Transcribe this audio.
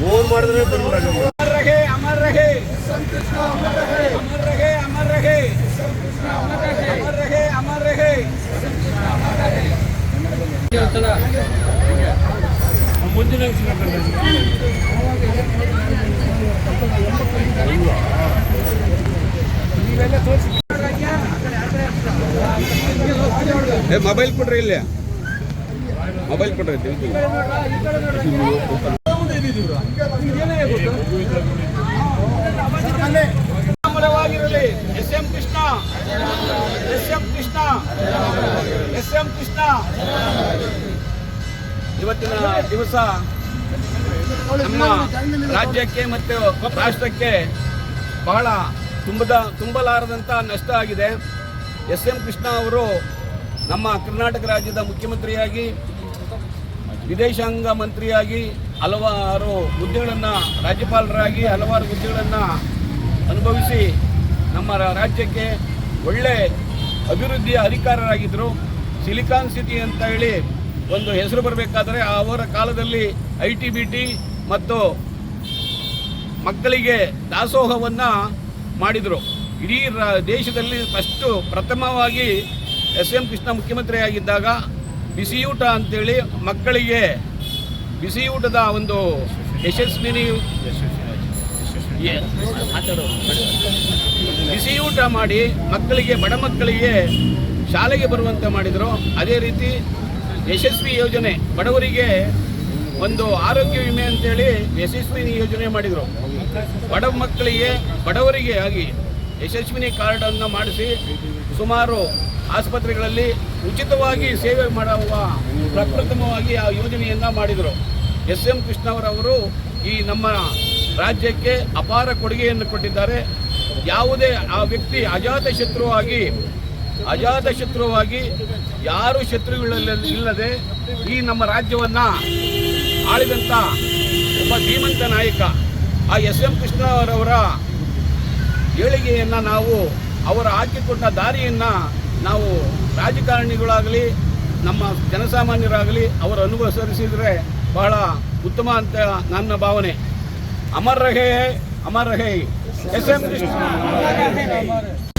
Phone ಮಾಡಿದ್ರೆ ಮುಂದಿನ ನೀವು ಮುಂದಿನ ಮೊಬೈಲ್ ಕೊಡ್ರಿ ಇಲ್ಲಿ. ಮೊಬೈಲ್ ಕೊಡ್ರಿ S M Krishna. S M Krishna. S M Krishna. ಇವತ್ತಿನ ದಿವಸ ನಮ್ಮ ರಾಜ್ಯಕ್ಕೆ ಮತ್ತು ರಾಷ್ಟ್ರಕ್ಕೆ ಬಹಳ ತುಂಬದ ತುಂಬಲಾರದಂಥ ನಷ್ಟ ಆಗಿದೆ. ಎಸ್ ಎಂ ಕೃಷ್ಣ ಅವರು ನಮ್ಮ ಕರ್ನಾಟಕ ರಾಜ್ಯದ ಮುಖ್ಯಮಂತ್ರಿಯಾಗಿ, ವಿದೇಶಾಂಗ ಮಂತ್ರಿಯಾಗಿ ಹಲವಾರು ಹುದ್ದೆಗಳನ್ನು, ರಾಜ್ಯಪಾಲರಾಗಿ ಹಲವಾರು ಹುದ್ದೆಗಳನ್ನು ಅನುಭವಿಸಿ ನಮ್ಮ ರಾಜ್ಯಕ್ಕೆ ಒಳ್ಳೆ ಅಭಿವೃದ್ಧಿಯ ಅಧಿಕಾರರಾಗಿದ್ದರು ಸಿಲಿಕಾನ್ ಸಿಟಿ ಅಂತ ಹೇಳಿ ಒಂದು ಹೆಸರು ಬರಬೇಕಾದ್ರೆ ಅವರ ಕಾಲದಲ್ಲಿ ಐ ಟಿ ಬಿ ಟಿ ಮತ್ತು ಮಕ್ಕಳಿಗೆ ದಾಸೋಹವನ್ನು ಮಾಡಿದರು. ಇಡೀ ರ- ದೇಶದಲ್ಲಿ ಫಸ್ಟು ಪ್ರಥಮವಾಗಿ ಎಸ್ ಎಂ ಕೃಷ್ಣ ಮುಖ್ಯಮಂತ್ರಿಯಾಗಿದ್ದಾಗ ಬಿಸಿಯೂಟ ಅಂತೇಳಿ ಮಕ್ಕಳಿಗೆ ಬಿಸಿಯೂಟದ ಒಂದು ಯಶಸ್ವಿನಿ ಬಿಸಿಯೂಟ ಮಾಡಿ ಮಕ್ಕಳಿಗೆ ಬಡ ಮಕ್ಕಳಿಗೆ ಶಾಲೆಗೆ ಬರುವಂತೆ ಮಾಡಿದರು. ಅದೇ ರೀತಿ ಯಶಸ್ವಿ ಯೋಜನೆ ಬಡವರಿಗೆ ಒಂದು ಆರೋಗ್ಯ ವಿಮೆ ಅಂತೇಳಿ ಯಶಸ್ವಿನಿ ಯೋಜನೆ ಮಾಡಿದರು. ಬಡ ಮಕ್ಕಳಿಗೆ, ಬಡವರಿಗೆ ಆಗಿ ಯಶಸ್ವಿನಿ ಕಾರ್ಡನ್ನು ಮಾಡಿಸಿ ಸುಮಾರು ಆಸ್ಪತ್ರೆಗಳಲ್ಲಿ ಉಚಿತವಾಗಿ ಸೇವೆ ಮಾಡುವ ಪ್ರಪ್ರಥಮವಾಗಿ ಆ ಯೋಜನೆಯನ್ನು ಮಾಡಿದರು. ಎಸ್. ಎಂ. ಕೃಷ್ಣವರವರು ಈ ನಮ್ಮ ರಾಜ್ಯಕ್ಕೆ ಅಪಾರ ಕೊಡುಗೆಯನ್ನು ಕೊಟ್ಟಿದ್ದಾರೆ. ಯಾವುದೇ ಆ ವ್ಯಕ್ತಿ ಅಜಾತ ಶತ್ರುವಾಗಿ ಅಜಾತ ಶತ್ರುವಾಗಿ ಯಾರು ಶತ್ರುಗಳಲ್ಲಿ ಇಲ್ಲದೆ ಈ ನಮ್ಮ ರಾಜ್ಯವನ್ನು ಆಳಿದಂಥ ಒಬ್ಬ ಧೀಮಂತ ನಾಯಕ. ಆ ಎಸ್ ಎಂ ಕೃಷ್ಣವರವರ ಏಳಿಗೆಯನ್ನು ನಾವು, ಅವರು ಹಾಕಿಕೊಟ್ಟ ದಾರಿಯನ್ನು ನಾವು ರಾಜಕಾರಣಿಗಳಾಗಲಿ, ನಮ್ಮ ಜನಸಾಮಾನ್ಯರಾಗಲಿ ಅವರು ಅನುಸರಿಸಿದರೆ ಬಹಳ ಉತ್ತಮ ಅಂತ ನನ್ನ ಭಾವನೆ. ಅಮರ್ ರಹೇ ಅಮರ್ ರಹೇ. S M Krishna.